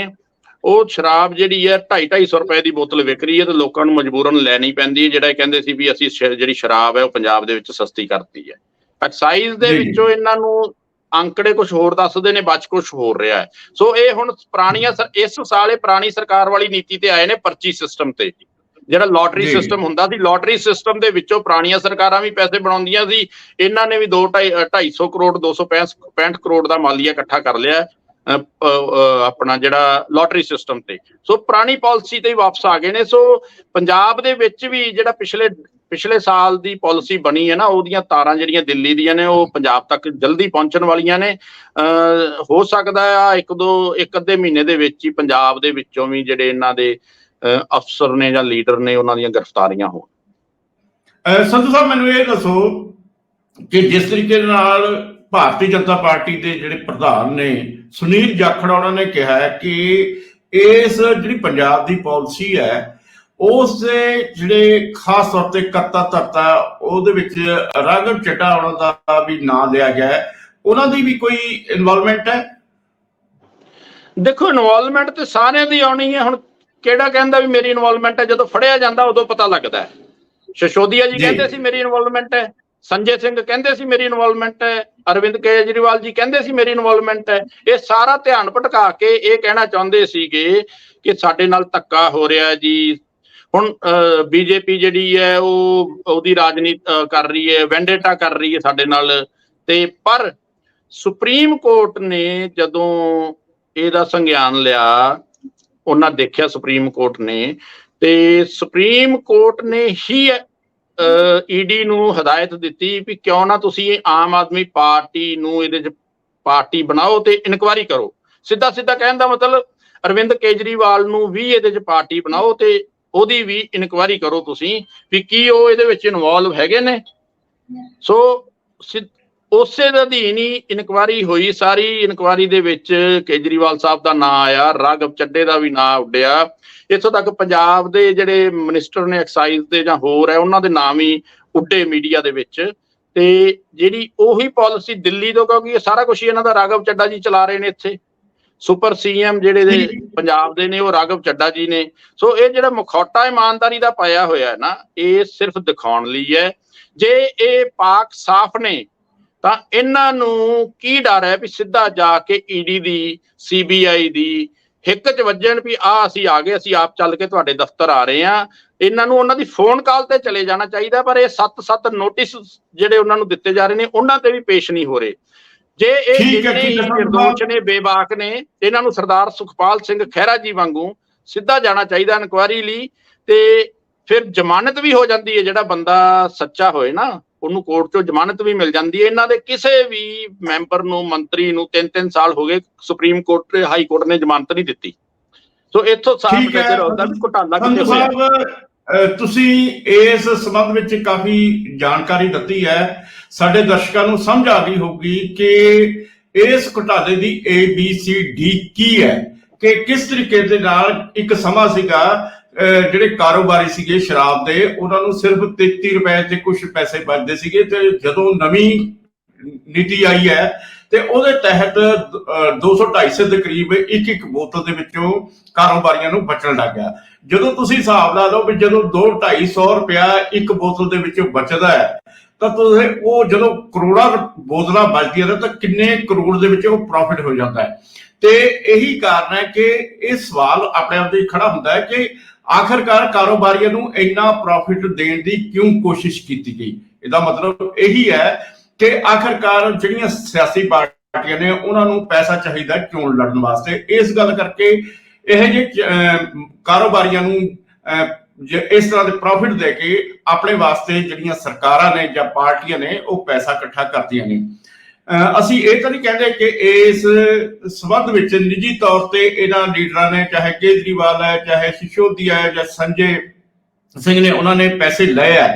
ਉਹ ਸ਼ਰਾਬ ਜਿਹੜੀ ਹੈ 2.5 ਰੁਪਏ ਦੀ ਬੋਤਲ ਵਿਕ ਰਹੀ ਹੈ ਤੇ ਲੋਕਾਂ ਨੂੰ ਮਜਬੂਰਨ ਲੈਣੀ ਪੈਂਦੀ ਹੈ ਜਿਹੜਾ ਇਹ ਕਹਿੰਦੇ ਸੀ ਵੀ ਅਸੀਂ ਜਿਹੜੀ ਸ਼ਰਾਬ ਹੈ ਉਹ ਪੰਜਾਬ ਦੇ ਵਿੱਚ ਸਸਤੀ ਕਰਤੀ ਹੈ। ਐਕਸਾਈਜ਼ ਦੇ। ਵਿੱਚੋਂ ਇਹਨਾਂ ਨੂੰ ਅੰਕੜੇ ਕੁਝ ਹੋਰ ਦੱਸਦੇ ਨੇ ਬਚ ਕੁਝ ਹੋਰ ਰਿਹਾ ਹੈ। ਸੋ ਇਹ ਹੁਣ ਪੁਰਾਣੀਆਂ ਇਸ ਸਾਲ ਇਹ ਪੁਰਾਣੀ ਸਰਕਾਰ ਵਾਲੀ ਨੀਤੀ ਤੇ ਆਏ ਨੇ ਪਰਚੀ ਸਿਸਟਮ ਤੇ ਜਿਹੜਾ ਲੋਟਰੀ। ਸਿਸਟਮ ਹੁੰਦਾ ਸੀ ਲੋਟਰੀ ਸਿਸਟਮ ਦੇ ਵਿੱਚੋਂ ਪੁਰਾਣੀਆਂ ਸਰਕਾਰਾਂ ਵੀ ਪੈਸੇ ਬਣਾਉਂਦੀਆਂ ਸੀ। ਇਹਨਾਂ ਨੇ ਵੀ 2 250 ਕਰੋੜ 265 ਕਰੋੜ ਦਾ ਮਾਲੀਆ ਇਕੱਠਾ ਕਰ ਲਿਆ ਆਪਣਾ ਜਿਹੜਾ ਲੋਟਰੀ ਸਿਸਟਮ ਤੇ। ਸੋ ਪੁਰਾਣੀ ਪਾਲਿਸੀ ਤੇ ਹੀ ਵਾਪਸ ਆ ਗਏ ਨੇ। ਸੋ ਪੰਜਾਬ ਦੇ ਵਿੱਚ ਵੀ ਜਿਹੜਾ ਪਿਛਲੇ ਪਿਛਲੇ ਸਾਲ ਦੀ ਪਾਲਿਸੀ ਬਣੀ ਹੈ ਨਾ, ਉਹਦੀਆਂ ਤਾਰਾਂ ਜਿਹੜੀਆਂ ਦਿੱਲੀ ਦੀਆਂ ਨੇ, ਉਹ ਪੰਜਾਬ ਤੱਕ ਜਲਦੀ ਪਹੁੰਚਣ ਵਾਲੀਆਂ ਨੇ। ਹੋ ਸਕਦਾ ਆ ਇੱਕ ਦੋ, ਇੱਕ ਅੱਧੇ ਮਹੀਨੇ ਦੇ ਵਿੱਚ ਹੀ ਪੰਜਾਬ ਦੇ ਵਿੱਚੋਂ ਵੀ ਜਿਹੜੇ ਇਹਨਾਂ ਦੇ ਅਫਸਰ ਨੇ ਜਾਂ ਲੀਡਰ ਨੇ, ਉਹਨਾਂ ਦੀਆਂ ਗ੍ਰਿਫਤਾਰੀਆਂ ਹੋਣ। ਅਹ, ਸੰਧੂ ਸਾਹਿਬ, ਮੈਨੂੰ ਇਹ ਦੱਸੋ ਕਿ ਜਿਸ ਤਰੀਕੇ ਦੇ ਨਾਲ ਭਾਰਤੀ ਜਨਤਾ ਪਾਰਟੀ ਦੇ ਜਿਹੜੇ ਪ੍ਰਧਾਨ ਨੇ ਸੁਨੀਲ ਜਾਖੜ ਉਹਨਾਂ ਨੇ ਕਿਹਾ ਹੈ ਕਿ ਇਸ ਜਿਹੜੀ ਪੰਜਾਬ ਦੀ ਪਾਲਿਸੀ ਹੈ ਉਸ ਦੇ ਜਿਹੜੇ ਖਾਸ ਤੌਰ ਤੇ ਕਰਤਾ ਧਰਤਾ ਉਹਦੇ ਵਿੱਚ ਰਾਘਵ ਚੱਡਾ ਉਹਨਾਂ ਦਾ ਵੀ ਨਾਂ ਲਿਆ ਗਿਆ ਹੈ। ਉਹਨਾਂ ਦੀ ਵੀ ਕੋਈ ਇਨਵੋਲਵਮੈਂਟ ਹੈ? ਦੇਖੋ ਇਨਵੋਲਵਮੈਂਟ ਤੇ ਸਾਰਿਆਂ ਦੀ ਆਉਣੀ ਹੈ। ਹੁਣ ਕਿਹੜਾ ਕਹਿੰਦਾ ਵੀ ਮੇਰੀ ਇਨਵੋਲਵਮੈਂਟ ਹੈ? ਜਦੋਂ ਫੜਿਆ ਜਾਂਦਾ ਉਦੋਂ ਪਤਾ ਲੱਗਦਾ ਹੈ। ਸ਼ਸ਼ੋਦੀਆ ਜੀ। ਕਹਿੰਦੇ ਸੀ ਮੇਰੀ ਇਨਵੋਲਵਮੈਂਟ ਹੈ। ਸੰਜੇ ਸਿੰਘ ਕਹਿੰਦੇ ਸੀ ਮੇਰੀ ਇਨਵੋਲਵਮੈਂਟ ਹੈ, ਅਰਵਿੰਦ ਕੇਜਰੀਵਾਲ ਜੀ ਕਹਿੰਦੇ ਸੀ ਮੇਰੀ ਇਨਵੋਲਵਮੈਂਟ ਹੈ। ਇਹ ਸਾਰਾ ਧਿਆਨ ਭਟਕਾ ਕੇ ਇਹ ਕਹਿਣਾ ਚਾਹੁੰਦੇ ਸੀਗੇ ਕਿ ਸਾਡੇ ਨਾਲ ਧੱਕਾ ਹੋ ਰਿਹਾ ਜੀ। ਹੁਣ ਬੀਜੇਪੀ ਜਿਹੜੀ ਹੈ, ਉਹ, ਉਹਦੀ ਰਾਜਨੀਤੀ ਕਰ ਰਹੀ ਹੈ, ਵੈਂਡੇਟਾ ਕਰ ਰਹੀ ਹੈ ਸਾਡੇ ਨਾਲ। ਤੇ ਪਰ ਸੁਪਰੀਮ ਕੋਰਟ ਨੇ ਜਦੋਂ ਇਹਦਾ ਸੰਗਿਆਨ ਲਿਆ, ਉਹਨਾਂ ਦੇਖਿਆ ਸੁਪਰੀਮ ਕੋਰਟ ਨੇ। ਤੇ ਸੁਪਰੀਮ ਕੋਰਟ ਨੇ ਹੀ ਈਡੀ ਨੂੰ ਹਦਾਇਤ ਦਿੱਤੀ ਵੀ ਕਿਉਂ ਨਾ ਤੁਸੀਂ ਇਹ ਆਮ ਆਦਮੀ ਪਾਰਟੀ ਨੂੰ ਇਹਦੇ ਚ ਪਾਰਟੀ ਬਣਾਓ ਤੇ ਇਨਕੁਆਇਰੀ ਕਰੋ। ਸਿੱਧਾ ਸਿੱਧਾ ਕਹਿਣ ਦਾ ਮਤਲਬ ਅਰਵਿੰਦ ਕੇਜਰੀਵਾਲ ਨੂੰ ਵੀ ਇਹਦੇ ਚ ਪਾਰਟੀ ਬਣਾਓ ਤੇ ਉਹਦੀ ਵੀ ਇਨਕੁਆਇਰੀ ਕਰੋ ਤੁਸੀਂ ਵੀ ਕੀ ਉਹ ਇਹਦੇ ਵਿੱਚ ਇਨਵੋਲਵ ਹੈਗੇ ਨੇ। ਸੋ ਉਸੇ ਦੇ ਅਧੀਨ ਹੀ ਇਨਕੁਆਇਰੀ ਹੋਈ ਸਾਰੀ ਇਨਕੁਆਇਰੀ ਦੇ ਵਿੱਚ ਕੇਜਰੀਵਾਲ ਸਾਹਿਬ ਦਾ ਨਾਂ ਆਇਆ ਰਾਘਵ ਚੱਡੇ ਦਾ ਵੀ ਨਾਂ ਉੱਡਿਆ। ਇੱਥੋਂ ਤੱਕ ਪੰਜਾਬ ਦੇ ਜਿਹੜੇ ਮਿਨਿਸਟਰ ਨੇ ਐਕਸਾਈਜ਼ ਦੇ ਜਾਂ ਹੋਰ ਹੈ ਉਹਨਾਂ ਦੇ ਨਾਮ ਹੀ ਉੱਡੇ ਮੀਡੀਆ ਦੇ ਵਿੱਚ। ਤੇ ਜਿਹੜੀ ਉਹੀ ਪਾਲਿਸੀ ਦਿੱਲੀ ਤੋਂ ਕਿਉਂਕਿ ਇਹ ਸਾਰਾ ਕੁਝ ਇਹਨਾਂ ਦਾ ਰਾਘਵ ਚੱਡਾ ਜੀ ਚਲਾ ਰਹੇ ਨੇ ਇੱਥੇ। ਸੁਪਰ ਸੀਐਮ ਜਿਹੜੇ ਦੇ ਪੰਜਾਬ ਦੇ ਨੇ ਉਹ ਰਾਘਵ ਚੱਡਾ ਜੀ ਨੇ। ਸੋ ਇਹ ਜਿਹੜਾ ਮੁਖੌਟਾ ਇਮਾਨਦਾਰੀ ਦਾ ਪਾਇਆ ਹੋਇਆ ਹੈ ਨਾ ਇਹ ਸਿਰਫ ਦਿਖਾਉਣ ਲਈ ਹੈ। ਜੇ ਇਹ ਪਾਕ ਸਾਫ਼ ਨੇ ਤਾਂ ਇਹਨਾਂ ਨੂੰ ਕੀ ਡਰ ਹੈ ਵੀ ਸਿੱਧਾ ਜਾ ਕੇ ਈਡੀ ਦੀ ਸੀਬੀਆਈ ਦੀ ਹਿੱਕ ਚ ਵੱਜਣ ਵੀ ਆ ਅਸੀਂ ਆ ਗਏ ਅਸੀਂ ਆਪ ਚੱਲ ਕੇ ਤੁਹਾਡੇ ਦਫ਼ਤਰ ਆ ਰਹੇ ਆ ਇਹਨਾਂ ਨੂੰ ਉਹਨਾਂ ਦੀ ਫੋਨ ਕਾਲ ਤੇ ਚਲੇ ਜਾਣਾ ਚਾਹੀਦਾ ਪਰ ਇਹ ਸੱਤ-ਸੱਤ ਨੋਟਿਸ ਜਿਹੜੇ ਉਹਨਾਂ ਨੂੰ ਦਿੱਤੇ ਜਾ ਰਹੇ ਨੇ ਉਹਨਾਂ ਤੇ ਵੀ ਪੇਸ਼ ਨਹੀਂ ਹੋ ਰਹੇ। ਜੇ ਇਹ ਸੰਧੂ ਨਿਰਦੋਸ਼ ਨੇ ਬੇਬਾਕ ਨੇ ਇਹਨਾਂ ਨੂੰ ਸਰਦਾਰ ਸੁਖਪਾਲ ਸਿੰਘ ਖਹਿਰਾ ਜੀ ਵਾਂਗੂ ਸਿੱਧਾ ਜਾਣਾ ਚਾਹੀਦਾ ਇਨਕੁਆਇਰੀ ਲਈ ਤੇ ਫਿਰ ਜ਼ਮਾਨਤ ਵੀ ਹੋ ਜਾਂਦੀ ਹੈ ਜਿਹੜਾ ਬੰਦਾ ਸੱਚਾ ਹੋਏ ਨਾ। ਉਹਨੂੰ ਕੋਰਟ ਚੋਂ ਜ਼ਮਾਨਤ ਵੀ ਮਿਲ ਜਾਂਦੀ ਹੈ। ਇਹਨਾਂ ਦੇ ਕਿਸੇ ਵੀ ਮੈਂਬਰ ਨੂੰ ਮੰਤਰੀ ਨੂੰ 3-3 ਸਾਲ ਹੋ ਗਏ ਸੁਪਰੀਮ ਕੋਰਟ ਹਾਈ ਕੋਰਟ ਨੇ ਜ਼ਮਾਨਤ ਨਹੀਂ ਦਿੱਤੀ। ਸੋ ਇੱਥੋਂ ਸਾਫ਼। ਨਜ਼ਰ ਆਉਂਦਾ ਵੀ ਘੁਟਾਲਾ ਕਿੱਥੇ ਹੋਇਆ। ਤੁਸੀਂ ਇਸ ਸੰਬੰਧ ਵਿੱਚ ਕਾਫੀ ਜਾਣਕਾਰੀ ਦਿੱਤੀ ਹੈ। ਸਾਡੇ ਦਰਸ਼ਕਾਂ ਨੂੰ ਸਮਝ ਆ ਗਈ ਹੋਊਗੀ ਕਿ ਇਸ ਘੁਟਾਲੇ ਦੀ ਏ ਬੀ ਸੀ ਡੀ ਕੀ ਹੈ। ਕਿ ਕਿਸ ਤਰੀਕੇ ਦੇ ਨਾਲ ਇੱਕ ਸਮਾਂ ਸੀਗਾ ਜਿਹੜੇ ਕਾਰੋਬਾਰੀ ਸੀਗੇ ਸ਼ਰਾਬ ਦੇ, ਉਹਨਾਂ ਨੂੰ ਸਿਰਫ 33 ਰੁਪਏ ਤੇ ਕੁਝ ਪੈਸੇ ਬਚਦੇ ਸੀਗੇ ਤੇ ਜਦੋਂ ਨਵੀਂ ਨੀਤੀ ਆਈ ਹੈ ਤੇ ਉਹਦੇ ਤਹਿਤ 200 250 ਦੇ ਕਰੀਬ ਇੱਕ ਇੱਕ ਬੋਤਲ ਦੇ ਵਿੱਚੋਂ ਕਾਰੋਬਾਰੀਆਂ ਨੂੰ ਬਚਣ ਲੱਗ ਗਿਆ। ਜਦੋਂ ਤੁਸੀਂ ਹਿਸਾਬ ਲਾ ਲਓ ਵੀ ਜਦੋਂ 2 250 ਰੁਪਇਆ ਇੱਕ ਬੋਤਲ ਦੇ ਵਿੱਚੋਂ ਬਚਦਾ ਹੈ, ਤਾਂ ਤੁਸੀਂ ਉਹ ਜਦੋਂ ਕਰੋੜਾਂ ਬੋਤਲਾਂ ਬਚਦੀਆਂ ਨੇ, ਤਾਂ ਕਿੰਨੇ ਕਰੋੜ ਦੇ ਵਿੱਚ ਉਹ ਪ੍ਰੋਫਿਟ ਹੋ ਜਾਂਦਾ ਹੈ। ਤੇ ਇਹੀ ਕਾਰਨ ਹੈ ਕਿ ਇਹ ਸਵਾਲ ਆਪਣੇ ਆਪ ਤੇ ਖੜਾ ਹੁੰਦਾ ਹੈ ਕਿ ਆਖਰਕਾਰ ਕਾਰੋਬਾਰੀਆਂ ਨੂੰ ਇੰਨਾ ਪ੍ਰੋਫਿਟ ਦੇਣ ਦੀ ਕਿਉਂ ਕੋਸ਼ਿਸ਼ ਕੀਤੀ ਗਈ? ਇਹਦਾ ਮਤਲਬ ਇਹੀ ਹੈ ਕਿ ਆਖਰਕਾਰ ਜਿਹੜੀਆਂ ਸਿਆਸੀ ਪਾਰਟੀਆਂ ਨੇ ਉਹਨਾਂ ਨੂੰ ਪੈਸਾ ਚਾਹੀਦਾ ਚੋਣ ਲੜਨ ਵਾਸਤੇ? ਇਸ ਗੱਲ ਕਰਕੇ ਇਹ ਜਿਹੇ ਕਾਰੋਬਾਰੀਆਂ ਨੂੰ ਅਹ, ਇਸ ਤਰ੍ਹਾਂ ਦੇ ਪ੍ਰੋਫਿਟ ਦੇ ਕੇ ਆਪਣੇ ਵਾਸਤੇ ਜਿਹੜੀਆਂ ਸਰਕਾਰਾਂ ਨੇ ਜਾਂ ਪਾਰਟੀਆਂ ਨੇ ਉਹ ਪੈਸਾ ਇਕੱਠਾ ਕਰਦੀਆਂ ਨੇ। ਅਸੀਂ ਇਹ ਤਾਂ ਨਹੀਂ ਕਹਿੰਦੇ ਕਿ ਇਸ ਸਬੰਧ ਵਿੱਚ ਨਿੱਜੀ ਤੌਰ ਤੇ ਇਹਨਾਂ ਲੀਡਰਾਂ ਨੇ ਚਾਹੇ ਕੇਜਰੀਵਾਲ ਹੈ ਚਾਹੇ ਸਿਸੋਦੀਆ ਹੈ ਜਾਂ ਸੰਜੇ ਸਿੰਘ ਨੇ ਉਹਨਾਂ ਨੇ ਪੈਸੇ ਲਏ ਆ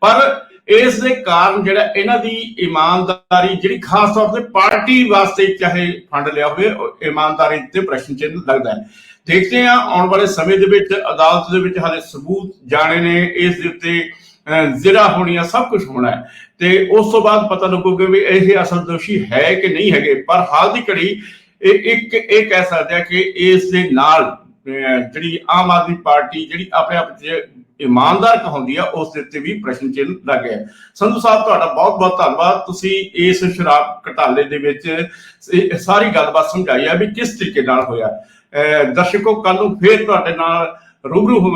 ਪਰ ਇਸ ਦੇ ਕਾਰਨ ਜਿਹੜਾ ਇਹਨਾਂ ਦੀ ਇਮਾਨਦਾਰੀ ਜਿਹੜੀ ਖਾਸ ਤੌਰ ਤੇ ਪਾਰਟੀ ਵਾਸਤੇ ਚਾਹੇ ਫੰਡ ਲਿਆ ਹੋਵੇ ਇਮਾਨਦਾਰੀ ਤੇ ਪ੍ਰਸ਼ਨ ਚਿੰਨ੍ਹ ਲੱਗਦਾ ਹੈ। ਦੇਖਦੇ ਹਾਂ ਆਉਣ ਵਾਲੇ ਸਮੇਂ ਦੇ ਵਿੱਚ ਅਦਾਲਤ ਦੇ ਵਿੱਚ ਹਾਲੇ ਸਬੂਤ ਜਾਣੇ ਨੇ ਇਸ ਦੇ ਉੱਤੇ ਅਹ, ਜ਼ਿਰਾ ਹੋਣੀਆਂ ਸਭ ਕੁਝ ਹੋਣਾ ਹੈ। ਤੇ ਉਸ ਤੋਂ ਬਾਅਦ ਪਤਾ ਲੱਗੂਗਾ ਵੀ ਇਹ ਅਸਲ ਦੋਸ਼ੀ ਹੈ ਕਿ ਨਹੀਂ ਹੈਗੇ। ਪਰ ਹਾਲ ਦੀ ਘੜੀ ਇੱਕ ਇਹ ਕਹਿ ਸਕਦੇ ਆ ਕਿ ਇਸ ਦੇ ਨਾਲ ਜਿਹੜੀ ਆਮ ਆਦਮੀ ਪਾਰਟੀ ਜਿਹੜੀ ਆਪਣੇ ਆਪ 'ਚ ਇਮਾਨਦਾਰ ਕਹਾਉਂਦੀ ਆ ਉਸ ਦੇ ਉੱਤੇ ਵੀ ਪ੍ਰਸ਼ਨ ਚਿੰਨ ਲੱਗ ਗਿਆ। ਸੰਧੂ ਸਾਹਿਬ ਤੁਹਾਡਾ ਬਹੁਤ ਬਹੁਤ ਧੰਨਵਾਦ। ਤੁਸੀਂ ਇਸ ਸ਼ਰਾਬ ਘਟਾਲੇ ਦੇ ਵਿੱਚ ਸਾਰੀ ਗੱਲਬਾਤ ਸਮਝਾਈ ਆ ਵੀ ਕਿਸ ਤਰੀਕੇ ਨਾਲ ਹੋਇਆ। ਅਹ, ਦਰਸ਼ਕੋ ਕੱਲ ਨੂੰ ਫੇਰ ਤੁਹਾਡੇ ਨਾਲ ਰੂਬਰੂ ਹੋਵਾਂਗੇ